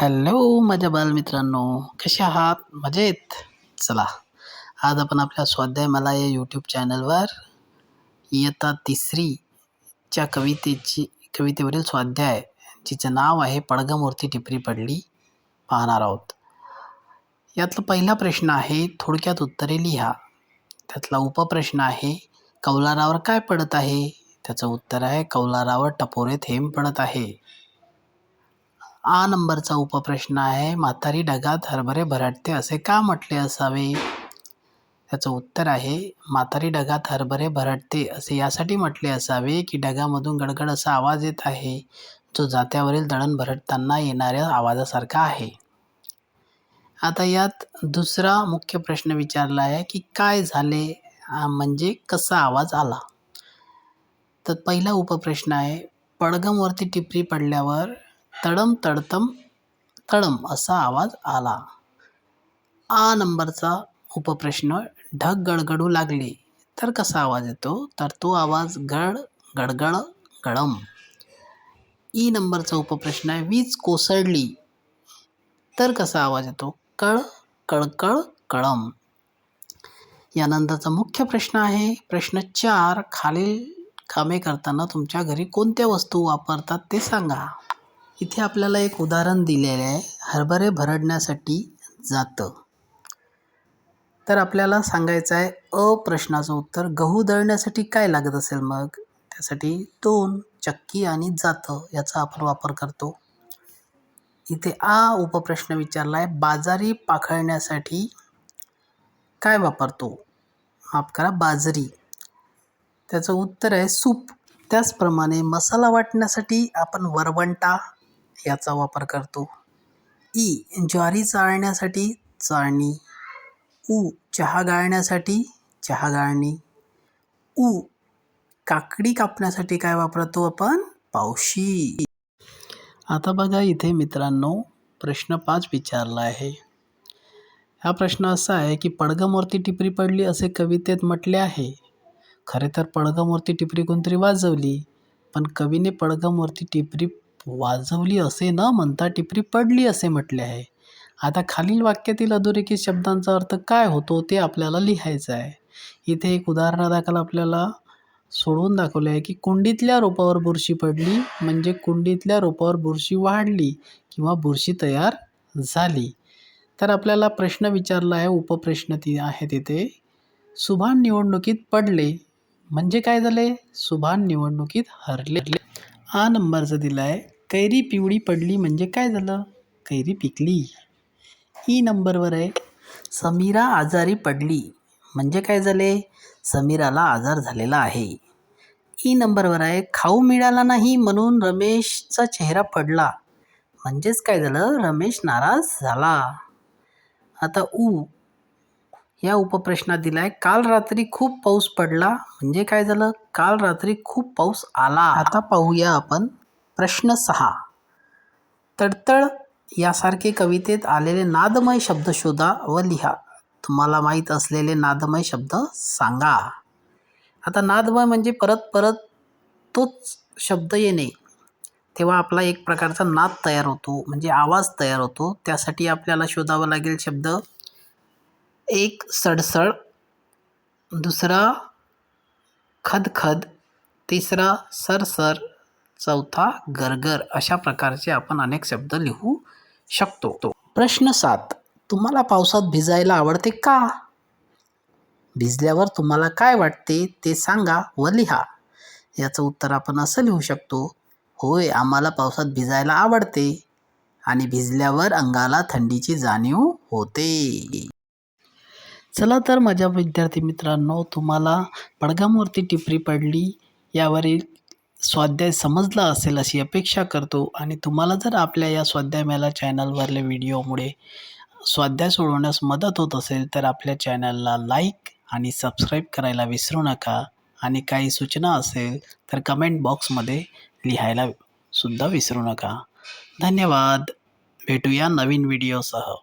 Hello माझ्या बालमित्रांनो. कसे आहात? मजेत? चला. आज आपण आपल्या स्वाध्याय मला या यूट्यूब चॅनलवर इयत्ता तिसरीच्या कवितेची कवितेवरील स्वाध्याय जिचं नाव आहे पडगमूर्ती टिपरी पडली पाहणार आहोत. यातला पहिला प्रश्न आहे थोडक्यात उत्तरे लिहा. त्यातला उपप्रश्न आहे कौलारावर काय पडत आहे? त्याचं उत्तर आहे कौलारावर टपोरे थेंब पडत आहे. आ नंबरचा उपप्रश्न आहे म्हातारी ढगात हरभरे भरडते असे का म्हटले असावे? त्याचं उत्तर आहे म्हातारी ढगात हरभरे भरडते असे यासाठी म्हटले असावे की ढगामधून गडगड असा आवाज येत आहे जो जात्यावरील दळण भरडताना येणाऱ्या आवाजासारखा आहे. आता यात दुसरा मुख्य प्रश्न विचारला आहे की काय झाले? म्हणजे कसा आवाज आला? तर पहिला उपप्रश्न आहे पडगमवरती टिपरी पडल्यावर तडम तडतम तडम असा आवाज आला. आ नंबरचा उपप्रश्न ढग गडगडू लागले. तर कसा आवाज येतो? तर तो आवाज गड गडगड गडम. ई नंबरचा उपप्रश्न आहे वीज कोसळली. तर कसा आवाज येतो? कळ कळकळ कळम. यानंतरचा मुख्य प्रश्न आहे. प्रश्न चार खालील कामे करताना तुमच्या घरी कोणत्या वस्तू वापरतात ते सांगा. इथे आपल्याला एक उदाहरण दिलेले आहे. हरभरे भरडण्यासाठी जातं. तर आपल्याला सांगायचं आहे अ प्रश्नाचं उत्तर गहू दळण्यासाठी काय लागत असेल मग? त्यासाठी दोन चक्की आणि जातं याचा आपण वापर करतो. इथे आ उपप्रश्न विचारला आहे बाजारी पाखळण्यासाठी काय वापरतो? माफ करा बाजरी. त्याचं उत्तर आहे सूप. त्याचप्रमाणे मसाला वाटण्यासाठी आपण वरवंटा याचा वापर करतो. ई ज्वारी चाळण्यासाठी चाळणी. उ चहा गाळण्यासाठी चहा गाळणी. उ काकडी कापण्यासाठी काय वापरतो आपण? पावशी. आता बघा इथे मित्रांनो प्रश्न पाच विचारला आहे. हा प्रश्न असा आहे की पडगमवरती टिपरी पडली असे कवितेत म्हटले आहे. खरे तर पडगमवरती टिपरी कोणतरी वाजवली पण कवीने पडगमवरती टिपरी वाजवली असे न म्हणता टिपरी पडली असे म्हटले आहे. आता खालील वाक्यातील अधोरेखित शब्दांचा अर्थ काय होतो ते आपल्याला लिहायचं आहे. इथे एक उदाहरणादाखल आपल्याला सोडवून दाखवले आहे की कुंडीतल्या रोपावर बुरशी पडली म्हणजे कुंडीतल्या रोपावर बुरशी वाढली किंवा बुरशी तयार झाली. तर आपल्याला प्रश्न विचारला आहे उपप्रश्न ती आहे तिथे सुभान निवडणुकीत पडले म्हणजे काय झाले? सुभान निवडणुकीत हरले. हा नंबरचं दिला आहे कैरी पिवळी पडली म्हणजे काय झालं? कैरी पिकली. ई नंबरवर आहे. समीरा आजारी पडली म्हणजे काय झाले? समीराला आजार झालेला आहे. ई नंबरवर आहे. खाऊ मिळाला नाही म्हणून रमेशचा चेहरा पडला. म्हणजेच काय झालं? रमेश नाराज झाला. आता ऊ या उपप्रश्नात दिला आहे काल रात्री खूप पाऊस पडला. म्हणजे काय झालं? काल रात्री खूप पाऊस आला. आता पाहूया आपण प्रश्न सहा. तडतड यासारखे कवितेत आलेले नादमय शब्द शोधा व लिहा. तुम्हाला माहीत असलेले नादमय शब्द सांगा. आता नादमय म्हणजे परत परत तोच शब्द येणे. तेव्हा आपला एक प्रकारचा नाद तयार होतो. म्हणजे आवाज तयार होतो. त्यासाठी आपल्याला शोधावं लागेल शब्द. एक सडसड दुसरा खदखद तिसरा सरसर चौथा गरगर अशा प्रकारचे आपण अनेक शब्द लिहू शकतो. तो प्रश्न सात तुम्हाला पावसात भिजायला आवडते का? भिजल्यावर तुम्हाला काय वाटते ते सांगा व लिहा. याचं उत्तर आपण असं लिहू शकतो होय आम्हाला पावसात भिजायला आवडते आणि भिजल्यावर अंगाला थंडीची जाणीव होते. चला तर माझ्या विद्यार्थी मित्रांनो तुम्हाला पडगामवरती टिपरी पडली यावरील स्वाध्याय समजला असेल अशी अपेक्षा करतो. आणि तुम्हाला जर आपल्या या स्वाध्याय मेला चॅनलवरल्या व्हिडिओमुळे स्वाध्याय सोडवण्यास मदत होत असेल तर आपल्या चॅनलला लाईक आणि सबस्क्राईब करायला विसरू नका. आणि काही सूचना असेल तर कमेंट बॉक्समध्ये लिहायला सुद्धा विसरू नका. धन्यवाद. भेटूया नवीन व्हिडिओसह